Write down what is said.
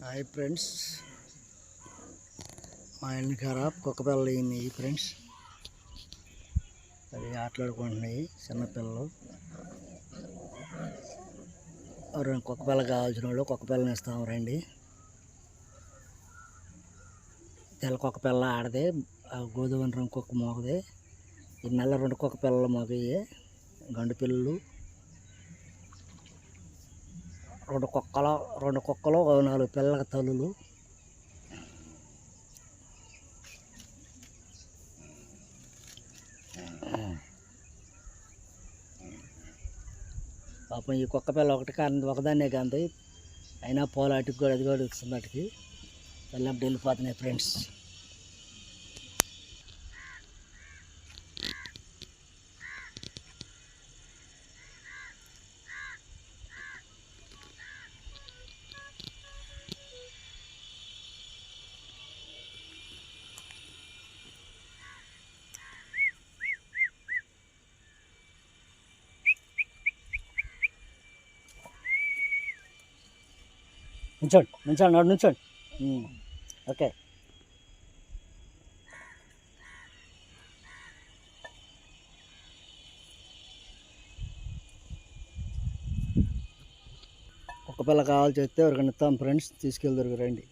Hi friends. మా ఇంటి ఖరాబ్ కుక్క పిల్లలు అయినాయి ఫ్రెండ్స్. అవి ఆటలాడుకుంటున్నాయి చిన్నపిల్లలు రెండు కుక్క పిల్ల కావాల్సిన వాళ్ళు కుక్క పిల్లని ఇస్తాం రండి. తెల్ల కుక్క పిల్ల ఆడదే ఆ గోధుమ రంగు కుక్క మోగదే. ఈ నల్ల రెండు కుక్క పిల్లలు మోగయ్యే గండు పిల్లలు. రెండు కుక్కలు రెండు కుక్కలు నాలుగు పిల్లల తల్లులు. పాపం ఈ కుక్క పిల్ల ఒకటి కానీ ఒకదాన్నే కాంది అయినా పోలాటికి కూడా అది కూడా ఇస్తుంది వాటికి వెళ్ళినప్పుడు వెళ్ళిపోతున్నాయి ఫ్రెండ్స్. నుంచోండి నుంచోండి నాడు నుంచోండి ఓకే. ఒక పిల్ల కావాలి చెప్తే ఎవరికైనా ఇస్తాం. ఫ్రెండ్స్ తీసుకెళ్తారు రండి.